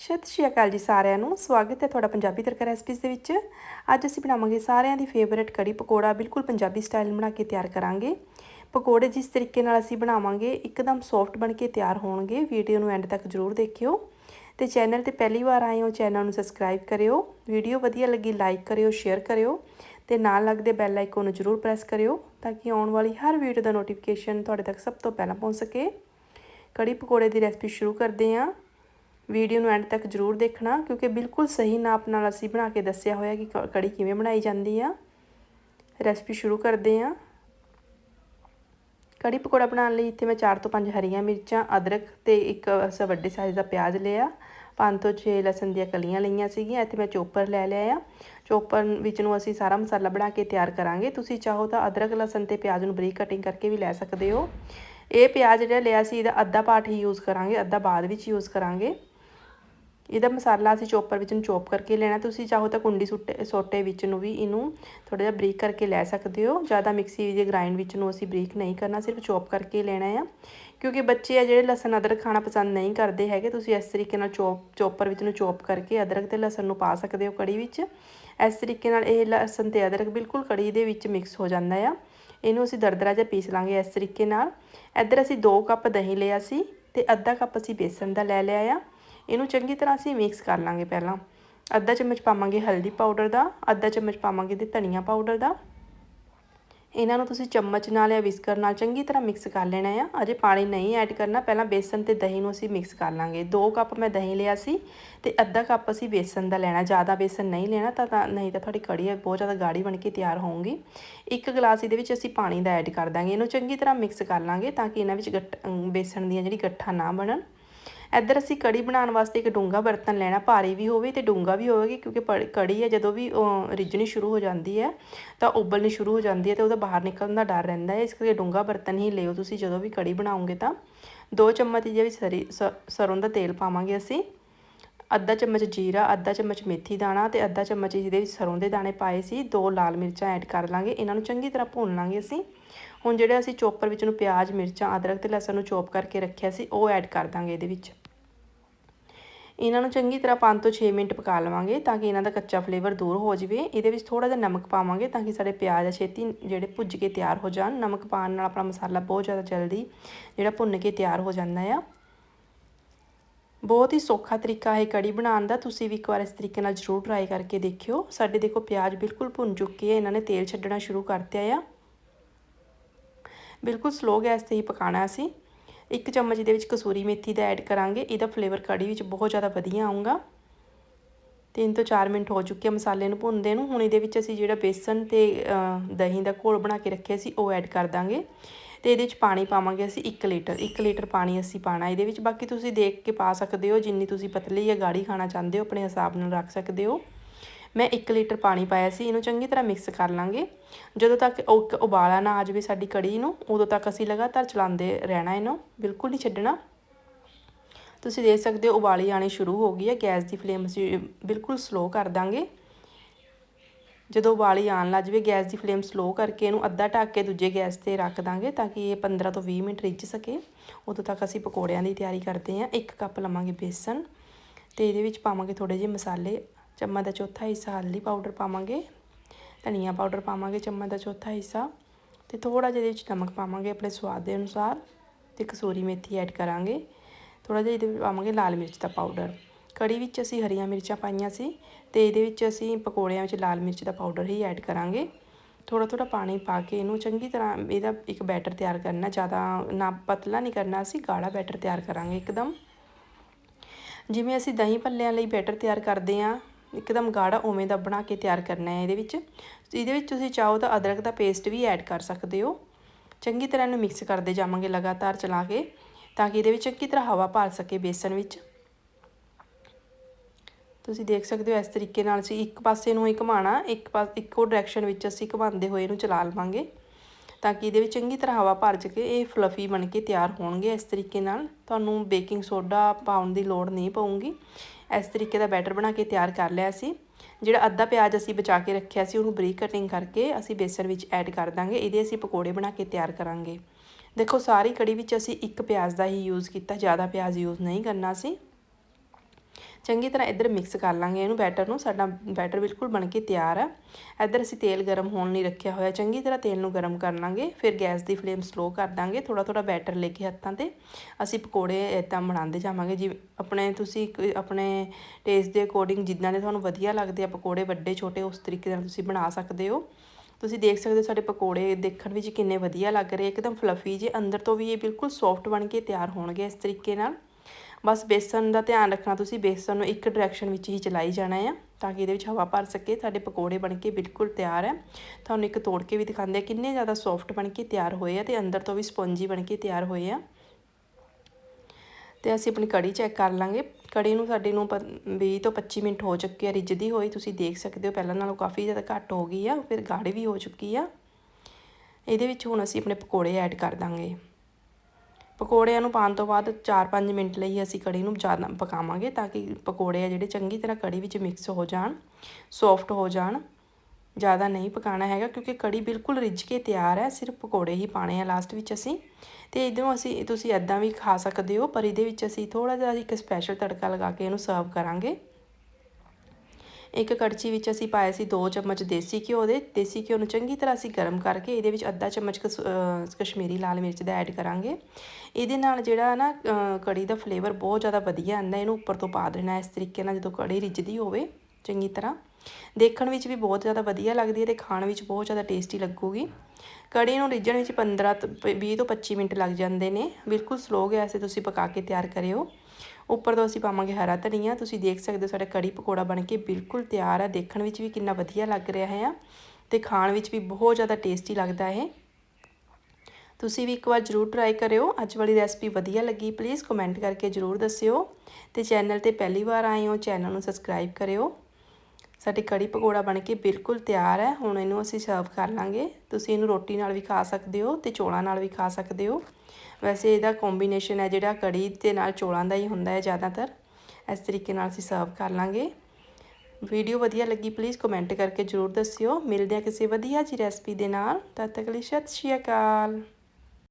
ਸਤਿ ਸ਼੍ਰੀ ਅਕਾਲ ਜੀ ਸਾਰਿਆਂ ਨੂੰ। ਸਵਾਗਤ ਹੈ ਤੁਹਾਡਾ ਪੰਜਾਬੀ ਤੜਕਾ ਰੈਸਪੀਜ਼ ਦੇ ਵਿੱਚ। ਅੱਜ ਅਸੀਂ ਬਣਾਵਾਂਗੇ ਸਾਰਿਆਂ ਦੀ ਫੇਵਰਿਟ ਕੜੀ ਪਕੌੜਾ, ਬਿਲਕੁਲ ਪੰਜਾਬੀ ਸਟਾਈਲ ਬਣਾ ਕੇ ਤਿਆਰ ਕਰਾਂਗੇ। ਪਕੌੜੇ ਜਿਸ ਤਰੀਕੇ ਨਾਲ ਅਸੀਂ ਬਣਾਵਾਂਗੇ, ਇੱਕਦਮ ਸੌਫਟ ਬਣ ਕੇ ਤਿਆਰ ਹੋਣਗੇ। ਵੀਡੀਓ ਨੂੰ ਐਂਡ ਤੱਕ ਜ਼ਰੂਰ ਦੇਖਿਓ। ਤੇ ਚੈਨਲ ਤੇ ਪਹਿਲੀ ਵਾਰ ਆਏ ਹੋ ਚੈਨਲ ਨੂੰ ਸਬਸਕ੍ਰਾਈਬ ਕਰਿਓ। ਵੀਡੀਓ ਵਧੀਆ ਲੱਗੀ ਲਾਈਕ ਕਰਿਓ ਸ਼ੇਅਰ ਕਰਿਓ। ਤੇ ਨਾਲ ਲੱਗਦੇ ਬੈਲ ਆਈਕਨ ਨੂੰ ਜ਼ਰੂਰ ਪ੍ਰੈਸ ਕਰਿਓ, ਤਾਂ ਕਿ ਆਉਣ ਵਾਲੀ ਹਰ ਵੀਡੀਓ ਦਾ ਨੋਟੀਫਿਕੇਸ਼ਨ ਤੁਹਾਡੇ ਤੱਕ ਸਭ ਤੋਂ ਪਹਿਲਾਂ ਪਹੁੰਚ ਸਕੇ। ਕੜੀ ਪਕੌੜੇ ਦੀ ਰੈਸਪੀ ਸ਼ੁਰੂ ਕਰਦੇ ਹਾਂ। ਵੀਡੀਓ ਨੂੰ ਐਂਡ ਤੱਕ ਜ਼ਰੂਰ ਦੇਖਣਾ, ਕਿਉਂਕਿ ਬਿਲਕੁਲ ਸਹੀ ਨਾਪ ਨਾਲ ਅਸੀਂ ਬਣਾ ਕੇ ਦੱਸਿਆ ਹੋਇਆ ਕਿ ਕ- ਕੜੀ ਕਿਵੇਂ ਬਣਾਈ ਜਾਂਦੀ ਆ। ਰੈਸਪੀ ਸ਼ੁਰੂ ਕਰਦੇ ਹਾਂ ਕੜੀ ਪਕੌੜਾ ਬਣਾਉਣ ਲਈ ਇੱਥੇ ਮੈਂ 4 ਤੋਂ 5 ਹਰੀਆਂ ਮਿਰਚਾਂ, ਅਦਰਕ ਤੇ ਇੱਕ ਅਸਾ, ਵੱਡੇ ਸਾਈਜ਼ ਦਾ ਪਿਆਜ਼ ਲਿਆ। 5 ਤੋਂ 6 ਲਸਣ ਦੀਆਂ ਕਲੀਆਂ ਲਈਆਂ ਸੀਗੀਆਂ, ਇੱਥੇ ਮੈਂ ਚੋਪਰ ਲੈ ਲਿਆ ਆ। ਚੋਪਰ ਵਿੱਚ ਨੂੰ ਅਸੀਂ ਸਾਰਾ ਮਸਾਲਾ ਬਣਾ ਕੇ ਤਿਆਰ ਕਰਾਂਗੇ। ਤੁਸੀਂ ਚਾਹੋ ਤਾਂ ਅਦਰਕ, ਲਸਣ ਤੇ ਪਿਆਜ਼ ਨੂੰ ਬਰੀਕ ਕਟਿੰਗ ਕਰਕੇ ਵੀ ਲੈ ਸਕਦੇ ਹੋ। ਇਹ ਪਿਆਜ਼ ਜਿਹੜਾ ਲਿਆ ਸੀ, ਇਹਦਾ ਅੱਧਾ ਪਾਰਟ ਹੀ ਯੂਜ਼ ਕਰਾਂਗੇ, ਅੱਧਾ ਬਾਅਦ ਵਿੱਚ ਯੂਜ਼ ਕਰਾਂਗੇ। ਇਹਦਾ ਮਸਾਲਾ ਅਸੀਂ ਚੋਪਰ ਵਿੱਚ ਨੂੰ ਚੋਪ ਕਰਕੇ ਲੈਣਾ। ਤੁਸੀਂ ਚਾਹੋ ਤਾਂ ਕੁੰਡੀ ਸੁੱਟੇ, ਸੋਟੇ ਵਿੱਚ ਨੂੰ ਵੀ ਇਹਨੂੰ ਥੋੜਾ ਜਿਹਾ ਬਰੀਕ ਕਰਕੇ ਲੈ ਸਕਦੇ ਹੋ। ਜ਼ਿਆਦਾ ਮਿਕਸੀ ਦੇ ਗ੍ਰਾਈਂਡ ਵਿੱਚ ਨੂੰ ਅਸੀਂ ਬਰੀਕ ਨਹੀਂ ਕਰਨਾ, ਸਿਰਫ ਚੋਪ ਕਰਕੇ ਲੈਣਾ ਆ। ਕਿਉਂਕਿ ਬੱਚੇ ਆ ਜਿਹੜੇ ਲਸਣ ਅਦਰਕ ਖਾਣਾ ਪਸੰਦ ਨਹੀਂ ਕਰਦੇ ਹੈਗੇ, ਤੁਸੀਂ ਇਸ ਤਰੀਕੇ ਨਾਲ ਚੋਪ, ਚੋਪਰ ਵਿੱਚ ਨੂੰ ਚੋਪ ਕਰਕੇ ਅਦਰਕ ਤੇ ਲਸਣ ਨੂੰ ਪਾ ਸਕਦੇ ਹੋ ਕੜੀ ਵਿੱਚ। ਇਸ ਤਰੀਕੇ ਨਾਲ ਇਹ ਲਸਣ ਤੇ ਅਦਰਕ ਬਿਲਕੁਲ ਕੜੀ ਦੇ ਵਿੱਚ ਮਿਕਸ ਹੋ ਜਾਂਦਾ ਆ। ਇਹਨੂੰ ਅਸੀਂ ਦਰਦਰਾ ਜਿਹਾ ਪੀਸ ਲਾਂਗੇ ਇਸ ਤਰੀਕੇ ਨਾਲ। ਇੱਧਰ ਅਸੀਂ 2 ਕੱਪ ਦਹੀਂ ਲਿਆ ਸੀ ਤੇ ਅੱਧਾ ਕੱਪ ਅਸੀਂ ਬੇਸਣ ਦਾ ਲੈ ਲਿਆ ਆ। ਇਹਨੂੰ ਚੰਗੀ ਤਰ੍ਹਾਂ ਅਸੀਂ ਮਿਕਸ ਕਰ ਲਾਂਗੇ ਪਹਿਲਾਂ। ਅੱਧਾ ਚਮਚ ਪਾਵਾਂਗੇ ਹਲਦੀ ਪਾਊਡਰ ਦਾ, ਅੱਧਾ ਚਮਚ ਪਾਵਾਂਗੇ ਤੇ ਧਨੀਆ ਪਾਊਡਰ ਦਾ। ਇਹਨਾਂ ਨੂੰ ਤੁਸੀਂ ਚਮਚ ਨਾਲ ਜਾਂ ਵਿਸਕਰ ਨਾਲ ਚੰਗੀ ਤਰ੍ਹਾਂ ਮਿਕਸ ਕਰ ਲੈਣਾ ਆ। ਅਜੇ ਪਾਣੀ ਨਹੀਂ ਐਡ ਕਰਨਾ, ਪਹਿਲਾਂ ਬੇਸਨ ਤੇ ਦਹੀਂ ਨੂੰ ਅਸੀਂ ਮਿਕਸ ਕਰ ਲਾਂਗੇ। 2 ਕੱਪ ਮੈਂ ਦਹੀਂ ਲਿਆ ਸੀ ਤੇ ਅੱਧਾ ਕੱਪ ਅਸੀਂ ਬੇਸਨ ਦਾ ਲੈਣਾ। ਜ਼ਿਆਦਾ ਬੇਸਨ ਨਹੀਂ ਲੈਣਾ ਤਾਂ ਤਾਂ ਨਹੀਂ ਤਾਂ ਤੁਹਾਡੀ ਕੜੀ ਬਹੁਤ ਜ਼ਿਆਦਾ ਗਾੜੀ ਬਣ ਕੇ ਤਿਆਰ ਹੋਊਗੀ। ਇੱਕ ਗਲਾਸ ਇਹਦੇ ਵਿੱਚ ਅਸੀਂ ਪਾਣੀ ਦਾ ਐਡ ਕਰ ਦਾਂਗੇ। ਇਹਨੂੰ ਚੰਗੀ ਤਰ੍ਹਾਂ ਮਿਕਸ ਕਰ ਲਾਂਗੇ ਤਾਂ ਕਿ ਇਹਨਾਂ ਵਿੱਚ ਗੱਠ ਬੇਸਨ ਦੀਆਂ ਜਿਹੜੀ ਗੱਠਾਂ ਨਾ ਬਣਨ। ਇੱਧਰ ਅਸੀਂ ਕੜੀ ਬਣਾਉਣ ਵਾਸਤੇ ਇੱਕ ਡੂੰਗਾ ਬਰਤਨ ਲੈਣਾ ਭਾਰੀ ਵੀ ਹੋਵੇ ਤੇ ਡੂੰਗਾ ਵੀ ਹੋਵੇਗੀ ਕਿਉਂਕਿ ਪ- ਕੜੀ ਹੈ ਜਦੋਂ ਵੀ ਅਹ, ਰਿੱਝਣੀ ਸ਼ੁਰੂ ਹੋ ਜਾਂਦੀ ਹੈ ਤਾਂ ਉਬਲਣੀ ਸ਼ੁਰੂ ਹੋ ਜਾਂਦੀ ਹੈ ਤੇ ਉਹਦਾ ਬਾਹਰ ਨਿਕਲਣ ਦਾ ਡਰ ਰਹਿੰਦਾ ਹੈ। ਇਸ ਕਰਕੇ ਡੂੰਗਾ ਬਰਤਨ ਹੀ ਲਿਓ ਤੁਸੀਂ ਜਦੋਂ ਵੀ ਕੜੀ ਬਣਾਓਗੇ ਤਾਂ। ਦੋ ਚਮਚ ਜਿਹੇ ਵੀ ਸਰੀ ਸਰੋਂ ਦਾ ਤੇਲ ਪਾਵਾਂਗੇ ਅਸੀਂ। ਅੱਧਾ ਚਮਚ ਜੀਰਾ, ਅੱਧਾ ਚਮਚ ਮੇਥੀ ਦਾਣਾ ਤੇ ਅੱਧਾ ਚਮਚ ਜਿਹਦੇ ਵਿੱਚ ਸਰੋਂ ਦੇ ਦਾਣੇ ਪਾਏ ਸੀ। ਦੋ ਲਾਲ ਮਿਰਚਾਂ ਐਡ ਕਰ ਲਾਂਗੇ। ਇਹਨਾਂ ਨੂੰ ਚੰਗੀ ਤਰ੍ਹਾਂ ਭੁੰਨ ਲਾਂਗੇ ਅਸੀਂ। ਹੁਣ ਜਿਹੜੇ ਅਸੀਂ ਚੋਪਰ ਵਿੱਚ ਨੂੰ ਪਿਆਜ਼, ਮਿਰਚਾਂ, ਅਦਰਕ ਤੇ ਲਸਣ ਨੂੰ ਚੋਪ ਕਰਕੇ ਰੱਖਿਆ ਸੀ, ਉਹ ਐਡ ਕਰ ਦਾਂਗੇ ਇਹਦੇ ਵਿੱਚ। ਇਹਨਾਂ ਨੂੰ ਚੰਗੀ ਤਰ੍ਹਾਂ 5 ਤੋਂ 6 ਮਿੰਟ ਪਕਾ ਲਵਾਂਗੇ ਤਾਂ ਕਿ ਇਹਨਾਂ ਦਾ ਕੱਚਾ ਫਲੇਵਰ ਦੂਰ ਹੋ ਜਾਵੇ। ਇਹਦੇ ਵਿੱਚ ਥੋੜਾ ਜਿਹਾ ਨਮਕ ਪਾਵਾਂਗੇ ਤਾਂ ਕਿ ਸਾਡੇ ਪਿਆਜ਼ ਛੇਤੀ ਜਿਹੜੇ ਭੁੱਜ ਕੇ ਤਿਆਰ ਹੋ ਜਾਣ। ਨਮਕ ਪਾਉਣ ਨਾਲ ਆਪਣਾ ਮਸਾਲਾ ਬਹੁਤ ਜ਼ਿਆਦਾ ਜਲਦੀ ਜਿਹੜਾ ਭੁੰਨ ਕੇ ਤਿਆਰ ਹੋ ਜਾਂਦਾ ਆ। ਬਹੁਤ ਹੀ ਸੌਖਾ ਤਰੀਕਾ ਹੈ ਕੜੀ ਬਣਾਉਣ ਦਾ। ਤੁਸੀਂ ਵੀ ਇੱਕ ਵਾਰ ਇਸ ਤਰੀਕੇ ਨਾਲ ਜ਼ਰੂਰ ਟਰਾਈ ਕਰਕੇ ਦੇਖਿਓ। ਸਾਡੇ ਦੇਖੋ ਪਿਆਜ਼ ਬਿਲਕੁਲ ਭੁੰਨ ਚੁੱਕੇ ਆ, ਇਹਨਾਂ ਨੇ ਤੇਲ ਛੱਡਣਾ ਸ਼ੁਰੂ ਕਰਤਿਆ ਆ। ਬਿਲਕੁਲ ਸਲੋ ਗੈਸ ਤੇ ਹੀ ਪਕਾਣਾ ਅਸੀਂ। ਇੱਕ ਚਮਚ ਇਹਦੇ ਵਿੱਚ ਕਸੂਰੀ ਮੇਥੀ ਦਾ ਐਡ ਕਰਾਂਗੇ। ਇਹਦਾ ਫਲੇਵਰ ਕੜੀ ਵਿੱਚ ਬਹੁਤ ਜ਼ਿਆਦਾ ਵਧੀਆ ਆਊਗਾ। ਤਿੰਨ ਤੋਂ 4 ਮਿੰਟ ਹੋ ਚੁੱਕੇ ਆ ਮਸਾਲੇ ਨੂੰ ਭੁੰਨਦੇ ਨੂੰ। ਹੁਣ ਇਹਦੇ ਵਿੱਚ ਅਸੀਂ ਜਿਹੜਾ ਬੇਸਨ ਤੇ ਦਹੀਂ ਦਾ ਘੋਲ ਬਣਾ ਕੇ ਰੱਖਿਆ ਸੀ, ਉਹ ਐਡ ਕਰ ਦਾਂਗੇ। ਤੇ ਇਹਦੇ ਵਿੱਚ ਪਾਣੀ ਪਾਵਾਂਗੇ ਅਸੀਂ 1 ਲੀਟਰ 1 ਲੀਟਰ ਪਾਣੀ ਅਸੀਂ ਪਾਣਾ। ਇਹਦੇ ਵਿੱਚ ਬਾਕੀ ਤੁਸੀਂ ਦੇਖ ਕੇ ਪਾ ਸਕਦੇ ਹੋ, ਜਿੰਨੀ ਤੁਸੀਂ ਪਤਲੀ ਜਾਂ ਗਾੜੀ ਖਾਣਾ ਚਾਹੁੰਦੇ ਹੋ, ਆਪਣੇ ਹਿਸਾਬ ਨਾਲ ਰੱਖ ਸਕਦੇ ਹੋ। ਮੈਂ 1 ਲੀਟਰ ਪਾਣੀ ਪਾਇਆ ਸੀ, ਇਹਨੂੰ ਚੰਗੀ ਤਰ੍ਹਾਂ ਮਿਕਸ ਕਰ ਲਾਂਗੇ। ਜਦੋਂ ਤੱਕ ਇੱਕ ਉਬਾਲਾ ਨਾ ਆ ਜਾਵੇ ਸਾਡੀ ਕੜੀ ਨੂੰ, ਉਦੋਂ ਤੱਕ ਅਸੀਂ ਲਗਾਤਾਰ ਚਲਾਉਂਦੇ ਰਹਿਣਾ ਇਹਨੂੰ, ਬਿਲਕੁਲ ਨਹੀਂ ਛੱਡਣਾ। ਤੁਸੀਂ ਦੇਖ ਸਕਦੇ ਹੋ, ਉਬਾਲੀ ਆਣੀ ਸ਼ੁਰੂ ਹੋ ਗਈ ਹੈ, ਗੈਸ ਦੀ ਫਲੇਮ ਅਸੀਂ ਬਿਲਕੁਲ ਸਲੋ ਕਰ ਦਾਂਗੇ। ਜਦੋਂ ਉਬਾਲੀ ਆਣ ਲੱਗ ਜਾਵੇ, ਗੈਸ ਦੀ ਫਲੇਮ ਸਲੋ ਕਰਕੇ ਇਹਨੂੰ ਅੱਧਾ ਢੱਕ ਕੇ ਦੂਜੇ ਗੈਸ ਤੇ ਰੱਖ ਦਾਂਗੇ ਤਾਂ ਕਿ ਇਹ 15 ਤੋਂ 20 ਮਿੰਟ ਰਿੱਝ ਸਕੇ। ਉਦੋਂ ਤੱਕ ਅਸੀਂ ਪਕੌੜਿਆਂ ਦੀ ਤਿਆਰੀ ਕਰਦੇ ਹਾਂ। ਇੱਕ ਕੱਪ ਲਵਾਂਗੇ ਬੇਸਨ ਤੇ ਇਹਦੇ ਵਿੱਚ ਪਾਵਾਂਗੇ ਥੋੜੇ ਜਿਹੇ ਮਸਾਲੇ। ਚਮਚ ਦਾ ਚੌਥਾ ਹਿੱਸਾ ਹਲਦੀ ਪਾਊਡਰ ਪਾਵਾਂਗੇ, ਧਨੀਆ ਪਾਊਡਰ ਪਾਵਾਂਗੇ ਚਮਚ ਦਾ ਚੌਥਾ ਹਿੱਸਾ ਤੇ ਥੋੜਾ ਜਿਹਾ ਇਹਦੇ ਵਿੱਚ ਨਮਕ ਪਾਵਾਂਗੇ ਆਪਣੇ ਸਵਾਦ ਦੇ ਅਨੁਸਾਰ ਤੇ ਕਸੂਰੀ ਮੇਥੀ ਐਡ ਕਰਾਂਗੇ। ਥੋੜਾ ਜਿਹਾ ਇਹਦੇ ਵਿੱਚ ਪਾਵਾਂਗੇ ਲਾਲ ਮਿਰਚ ਦਾ ਪਾਊਡਰ। ਕੜੀ ਵਿੱਚ ਅਸੀਂ ਹਰੀਆਂ ਮਿਰਚਾਂ ਪਾਈਆਂ ਸੀ ਤੇ ਇਹਦੇ ਵਿੱਚ ਅਸੀਂ ਪਕੌੜਿਆਂ ਵਿੱਚ ਲਾਲ ਮਿਰਚ ਦਾ ਪਾਊਡਰ ਹੀ ਐਡ ਕਰਾਂਗੇ। ਥੋੜਾ ਥੋੜਾ ਪਾਣੀ ਪਾ ਕੇ ਇਹਨੂੰ ਚੰਗੀ ਤਰ੍ਹਾਂ ਇਹਦਾ ਇੱਕ ਬੈਟਰ ਤਿਆਰ ਕਰਨਾ, ਜ਼ਿਆਦਾ ਨਾ ਪਤਲਾ ਨਹੀਂ ਕਰਨਾ, ਅਸੀਂ ਗਾੜਾ ਬੈਟਰ ਤਿਆਰ ਕਰਾਂਗੇ ਇੱਕਦਮ। ਜਿਵੇਂ ਅਸੀਂ ਦਹੀਂ ਭੱਲਿਆਂ ਲਈ ਬੈਟਰ ਤਿਆਰ ਕਰਦੇ ਹਾਂ, ਇੱਕਦਮ ਗਾੜਾ ਉਵੇਂ ਦਾ ਬਣਾ ਕੇ ਤਿਆਰ ਕਰਨਾ ਹੈ ਇਹਦੇ ਵਿੱਚ। ਇਹਦੇ ਵਿੱਚ ਤੁਸੀਂ ਚਾਹੋ ਤਾਂ ਅਦਰਕ ਦਾ ਪੇਸਟ ਵੀ ਐਡ ਕਰ ਸਕਦੇ ਹੋ। ਚੰਗੀ ਤਰ੍ਹਾਂ ਇਹਨੂੰ ਮਿਕਸ ਕਰਦੇ ਜਾਵਾਂਗੇ ਲਗਾਤਾਰ ਚਲਾ ਕੇ, ਤਾਂ ਕਿ ਇਹਦੇ ਵਿੱਚ ਚੰਗੀ ਤਰ੍ਹਾਂ ਹਵਾ ਭਰ ਸਕੇ ਬੇਸਨ ਵਿੱਚ। ਤੁਸੀਂ ਦੇਖ ਸਕਦੇ ਹੋ ਇਸ ਤਰੀਕੇ ਨਾਲ ਅਸੀਂ ਇੱਕ ਪਾਸੇ ਨੂੰ ਹੀ ਘੁਮਾਣਾ, ਇੱਕ ਪਾਸ, ਇੱਕੋ ਡਾਇਰੈਕਸ਼ਨ ਵਿੱਚ ਅਸੀਂ ਘੁਮਾਉਂਦੇ ਹੋਏ ਇਹਨੂੰ ਚਲਾ ਲਵਾਂਗੇ ਤਾਂ ਕਿ ਇਹਦੇ ਵਿੱਚ ਚੰਗੀ ਤਰ੍ਹਾਂ ਹਵਾ ਭਰ ਕੇ ਇਹ ਫਲਫੀ ਬਣ ਕੇ ਤਿਆਰ ਹੋਣਗੇ ਇਸ ਤਰੀਕੇ ਨਾਲ। ਤੁਹਾਨੂੰ ਬੇਕਿੰਗ ਸੋਡਾ ਪਾਉਣ ਦੀ ਲੋੜ ਨਹੀਂ ਪਊਗੀ। ਇਸ ਤਰੀਕੇ ਦਾ ਬੈਟਰ ਬਣਾ ਕੇ ਤਿਆਰ ਕਰ ਲਿਆ ਸੀ ਜਿਹੜਾ ਅੱਧਾ ਪਿਆਜ਼ ਅਸੀਂ ਬਚਾ ਕੇ ਰੱਖਿਆ ਸੀ, ਉਹਨੂੰ ਬਰੀਕ ਕਟਿੰਗ ਕਰਕੇ ਅਸੀਂ ਬੇਸਨ ਵਿੱਚ ਐਡ ਕਰ ਦਾਂਗੇ। ਇਹਦੇ ਅਸੀਂ ਪਕੌੜੇ ਬਣਾ ਕੇ ਤਿਆਰ ਕਰਾਂਗੇ। ਦੇਖੋ, ਸਾਰੀ ਕੜੀ ਵਿੱਚ ਅਸੀਂ ਇੱਕ ਪਿਆਜ਼ ਦਾ ਹੀ ਯੂਜ਼ ਕੀਤਾ, ਜ਼ਿਆਦਾ ਪਿਆਜ਼ ਯੂਜ਼ ਨਹੀਂ ਕਰਨਾ ਸੀ। ਚੰਗੀ ਤਰ੍ਹਾਂ ਇੱਧਰ ਮਿਕਸ ਕਰ ਲਾਂਗੇ ਇਹਨੂੰ ਬੈਟਰ ਨੂੰ, ਸਾਡਾ ਬੈਟਰ ਬਿਲਕੁਲ ਬਣ ਕੇ ਤਿਆਰ ਆ। ਇੱਧਰ ਅਸੀਂ ਤੇਲ ਗਰਮ ਹੋਣ ਲਈ ਰੱਖਿਆ ਹੋਇਆ, ਚੰਗੀ ਤਰ੍ਹਾਂ ਤੇਲ ਨੂੰ ਗਰਮ ਕਰ ਲਾਂਗੇ, ਫਿਰ ਗੈਸ ਦੀ ਫਲੇਮ ਸਲੋ ਕਰ ਦਾਂਗੇ ਥੋੜਾ ਥੋੜਾ ਬੈਟਰ ਲੈ ਕੇ ਹੱਥਾਂ ਤੇ। ਅਸੀਂ ਪਕੌੜੇ ਇਦਾਂ ਬਣਾਉਂਦੇ ਜਾਵਾਂਗੇ, ਜਿਵੇਂ ਆਪਣੇ ਤੁਸੀਂ ਆਪਣੇ ਟੇਸਟ ਦੇ ਅਕੋਰਡਿੰਗ ਜਿੱਦਾਂ ਦੇ ਤੁਹਾਨੂੰ ਵਧੀਆ ਲੱਗਦੇ ਆ ਪਕੌੜੇ, ਵੱਡੇ, ਛੋਟੇ, ਉਸ ਤਰੀਕੇ ਨਾਲ ਤੁਸੀਂ ਬਣਾ ਸਕਦੇ ਹੋ। ਤੁਸੀਂ ਦੇਖ ਸਕਦੇ ਹੋ ਸਾਡੇ ਪਕੌੜੇ ਦੇਖਣ ਵਿੱਚ ਕਿੰਨੇ ਵਧੀਆ ਲੱਗ ਰਹੇ, ਇੱਕਦਮ ਫਲਫੀ ਜੇ ਅੰਦਰ ਤੋਂ ਵੀ ਇਹ ਬਿਲਕੁਲ ਸੌਫਟ ਬਣ ਕੇ ਤਿਆਰ ਹੋਣਗੇ ਇਸ ਤਰੀਕੇ ਨਾਲ। ਬਸ ਬੇਸਨ ਦਾ ਧਿਆਨ ਰੱਖਣਾ, ਤੁਸੀਂ ਬੇਸਨ ਨੂੰ ਇੱਕ ਡਾਇਰੈਕਸ਼ਨ ਵਿੱਚ ਹੀ ਚਲਾਈ ਜਾਣਾ ਹੈ ਤਾਂ ਕਿ ਇਹਦੇ ਵਿੱਚ ਹਵਾ ਭਰ ਸਕੇ, ਸਾਡੇ ਪਕੌੜੇ ਬਣ ਕੇ ਬਿਲਕੁਲ ਤਿਆਰ ਹੈ। ਤੁਹਾਨੂੰ ਇੱਕ ਤੋੜ ਕੇ ਵੀ ਦਿਖਾਉਂਦੇ ਆ ਕਿੰਨੇ ਜ਼ਿਆਦਾ ਸੌਫਟ ਬਣ ਕੇ ਤਿਆਰ ਹੋਏ ਆ ਤੇ ਅੰਦਰ ਤੋਂ ਵੀ ਸਪੰਜੀ ਬਣ ਕੇ ਤਿਆਰ ਹੋਏ ਆ। ਤੇ ਅਸੀਂ ਆਪਣੀ ਕੜੀ ਚੈੱਕ ਕਰ ਲਾਂਗੇ। ਕੜੀ ਨੂੰ ਸਾਡੇ ਨੂੰ 20 ਤੋਂ 25 ਮਿੰਟ ਹੋ ਚੁੱਕੇ ਆ, ਰਿੱਝਦੀ ਹੋਈ। ਤੁਸੀਂ ਦੇਖ ਸਕਦੇ ਹੋ ਪਹਿਲਾਂ ਨਾਲੋਂ ਕਾਫੀ ਜ਼ਿਆਦਾ ਘੱਟ ਹੋ ਗਈ ਆ, ਫਿਰ ਗਾੜੀ ਵੀ ਹੋ ਚੁੱਕੀ ਆ। ਇਹਦੇ ਵਿੱਚ ਹੁਣ ਅਸੀਂ ਆਪਣੇ ਪਕੌੜੇ ਐਡ ਕਰ ਦਾਂਗੇ। ਪਕੌੜਿਆਂ ਨੂੰ ਪਾਉਣ ਤੋਂ ਬਾਅਦ 4-5 ਮਿੰਟ ਲਈ ਅਸੀਂ ਕੜੀ ਨੂੰ ਜ਼ਿਆਦਾ ਪਕਾਵਾਂਗੇ ਤਾਂ ਕਿ ਪਕੌੜੇ ਆ ਜਿਹੜੇ ਚੰਗੀ ਤਰ੍ਹਾਂ ਕੜੀ ਵਿੱਚ ਮਿਕਸ ਹੋ ਜਾਣ ਸੌਫਟ ਹੋ ਜਾਣ। ਜ਼ਿਆਦਾ ਨਹੀਂ ਪਕਾਣਾ ਹੈਗਾ ਕਿਉਂਕਿ ਕੜੀ ਬਿਲਕੁਲ ਰਿੱਝ ਕੇ ਤਿਆਰ ਹੈ, ਸਿਰਫ ਪਕੌੜੇ ਹੀ ਪਾਣੇ ਆ ਲਾਸਟ ਵਿੱਚ ਅਸੀਂ। ਤੇ ਇਦੋਂ ਅਸੀਂ, ਤੁਸੀਂ ਐਦਾਂ ਵੀ ਖਾ ਸਕਦੇ ਹੋ, ਪਰ ਇਹਦੇ ਵਿੱਚ ਅਸੀਂ ਥੋੜਾ ਜਿਹਾ ਇੱਕ ਸਪੈਸ਼ਲ ਤੜਕਾ ਲਗਾ ਕੇ ਇਹਨੂੰ ਸਰਵ ਕਰਾਂਗੇ। ਇੱਕ ਕੜਛੀ ਵਿੱਚ ਅਸੀਂ ਪਾਇਆ ਸੀ 2 ਚਮਚ ਦੇਸੀ ਘਿਓ ਦੇ, ਦੇਸੀ ਘਿਓ ਨੂੰ ਚੰਗੀ ਤਰ੍ਹਾਂ ਅਸੀਂ ਗਰਮ ਕਰਕੇ ਇਹਦੇ ਵਿੱਚ ਅੱਧਾ ਚਮਚ ਕਸ਼ਮੀਰੀ ਲਾਲ ਮਿਰਚ ਦਾ ਐਡ ਕਰਾਂਗੇ। ਇਹਦੇ ਨਾਲ ਜਿਹੜਾ ਨਾ ਕੜੀ ਦਾ ਫਲੇਵਰ ਬਹੁਤ ਜ਼ਿਆਦਾ ਵਧੀਆ ਆਉਂਦਾ ਇਹਨੂੰ ਉੱਪਰ ਤੋਂ ਪਾ ਦੇਣਾ ਇਸ ਤਰੀਕੇ ਨਾਲ ਜਦੋਂ ਕੜੀ ਰਿੱਝਦੀ ਹੋਵੇ, ਚੰਗੀ ਤਰ੍ਹਾਂ। ਦੇਖਣ ਵਿੱਚ ਵੀ ਬਹੁਤ ਜ਼ਿਆਦਾ ਵਧੀਆ ਲੱਗਦੀ ਹੈ ਤੇ ਖਾਣ ਵਿੱਚ ਬਹੁਤ ਜ਼ਿਆਦਾ ਟੇਸਟੀ ਲੱਗੂਗੀ। ਕੜੀ ਨੂੰ ਰਿੱਝਣ ਵਿੱਚ 15 ਤੋਂ 20 ਤੋਂ 25 ਮਿੰਟ ਲੱਗ ਜਾਂਦੇ ਨੇ। ਬਿਲਕੁਲ ਸਲੋ ਗੈਸ ਤੇ ਤੁਸੀਂ ਪਕਾ ਕੇ ਤਿਆਰ ਕਰਿਓ। ਉੱਪਰ ਤੋਂ ਅਸੀਂ ਪਾਵਾਂਗੇ ਹਰਾ ਧਨੀਆ। ਤੁਸੀਂ ਦੇਖ ਸਕਦੇ ਹੋ ਸਾਡਾ ਕੜੀ ਪਕੌੜਾ ਬਣ ਕੇ ਬਿਲਕੁਲ ਤਿਆਰ ਆ। ਦੇਖਣ ਵਿੱਚ ਵੀ ਕਿੰਨਾ ਵਧੀਆ ਲੱਗ ਰਿਹਾ ਹੈ ਤੇ ਖਾਣ ਵਿੱਚ ਵੀ ਬਹੁਤ ਜ਼ਿਆਦਾ ਟੇਸਟੀ ਲੱਗਦਾ ਹੈ ਤੁਸੀਂ ਵੀ ਇੱਕ ਵਾਰ ਜ਼ਰੂਰ ਟਰਾਈ ਕਰਿਓ। ਅੱਜ ਵਾਲੀ ਰੈਸਪੀ ਵਧੀਆ ਲੱਗੀ ਪਲੀਜ਼ ਕਮੈਂਟ ਕਰਕੇ ਜ਼ਰੂਰ ਦੱਸਿਓ। ਤੇ ਚੈਨਲ ਤੇ ਪਹਿਲੀ ਵਾਰ ਆਏ ਹੋ ਚੈਨਲ ਨੂੰ ਸਬਸਕ੍ਰਾਈਬ ਕਰਿਓ। ਸਾਡੀ ਕੜੀ ਪਕੌੜਾ ਬਣ ਕੇ ਬਿਲਕੁਲ ਤਿਆਰ ਹੈ। ਹੁਣ ਇਹਨੂੰ ਅਸੀਂ ਸਰਵ ਕਰ ਲਾਂਗੇ। ਤੁਸੀਂ ਇਹਨੂੰ ਰੋਟੀ ਨਾਲ ਵੀ ਖਾ ਸਕਦੇ ਹੋ ਤੇ ਚੋਲਾਂ ਨਾਲ ਵੀ ਖਾ ਸਕਦੇ ਹੋ। ਵੈਸੇ ਇਹਦਾ ਕੰਬੀਨੇਸ਼ਨ ਹੈ ਜਿਹੜਾ ਕੜੀ ਤੇ ਨਾਲ ਚੋਲਾਂ ਦਾ ਹੀ ਹੁੰਦਾ ਹੈ ਜ਼ਿਆਦਾਤਰ। ਇਸ ਤਰੀਕੇ ਨਾਲ ਅਸੀਂ ਸਰਵ ਕਰ ਲਾਂਗੇ। ਵੀਡੀਓ ਵਧੀਆ ਲੱਗੀ ਪਲੀਜ਼ ਕਮੈਂਟ ਕਰਕੇ ਜ਼ਰੂਰ ਦੱਸਿਓ। ਮਿਲਦੇ ਹਾਂ ਕਿਸੇ ਵਧੀਆ ਜੀ ਰੈਸਪੀ ਦੇ ਨਾਲ। ਤਦ ਤੱਕ ਲਈ ਸਤਿ ਸ਼੍ਰੀ ਅਕਾਲ।